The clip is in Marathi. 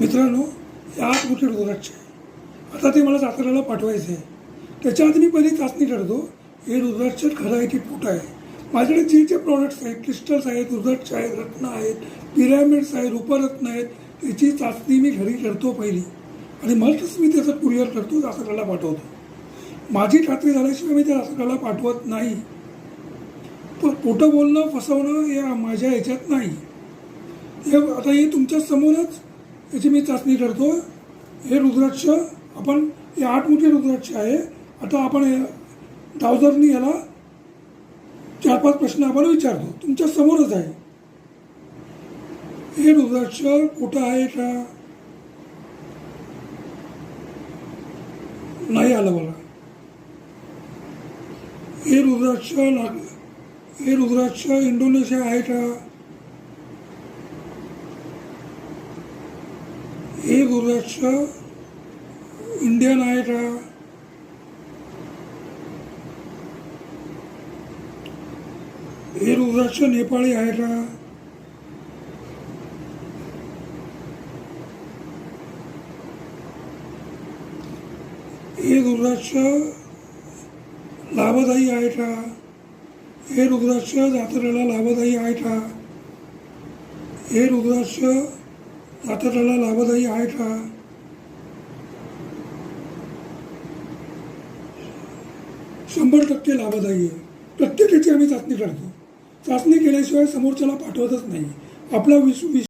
मित्रांनो या आठ मोठे रुद्राक्ष आहे आता ते मला साताऱ्याला पाठवायचं आहे त्याच्या आधी मी पहिली चाचणी करतो हे रुद्राक्ष खरं आहे की फुट आहे? माझ्याकडे जे जे प्रॉडक्ट्स आहेत क्रिस्टल्स आहेत रुद्राक्ष आहेत रत्न आहेत पिरॅमिड्स आहेत रूपरत्न आहेत त्याची चाचणी मी घरी करतो पहिली. आणि मगच मी त्याचं कुरिअर करतो साताऱ्याला पाठवतो. माझी खात्री झाल्याशिवाय मी त्या साताऱ्याला पाठवत नाही. पण खोटं बोलणं फसवणं हे माझ्या ह्याच्यात नाही. हे आता हे तुमच्या समोरच याची मी चाचणी करतो. हे रुद्राक्ष आपण हे आठ मोठे रुद्राक्ष आहे. आता आपण हे डावजरनी याला चार पाच प्रश्न आपण विचारतो. तुमच्या समोरच आहे. हे रुद्राक्ष कुठं आहे का नाही आलं मला हे रुद्राक्ष हे रुद्राक्ष इंडोनेशिया आहे का हे रुद्राक्ष इंडियन आहे का हे. रुद्राक्ष नेपाळी आहे का हे रुद्राक्ष लाभदायी आहे का हे रुद्राक्ष जात्रेला लाभदायी आहे का हे रुद्राक्ष जातऱ्याला लाभदायी आहे का? शंभर टक्के लाभदायी आहे. प्रत्येकाची आम्ही चाचणी करतो. चाचणी केल्याशिवाय समोरच्याला पाठवतच नाही. आपला विश्व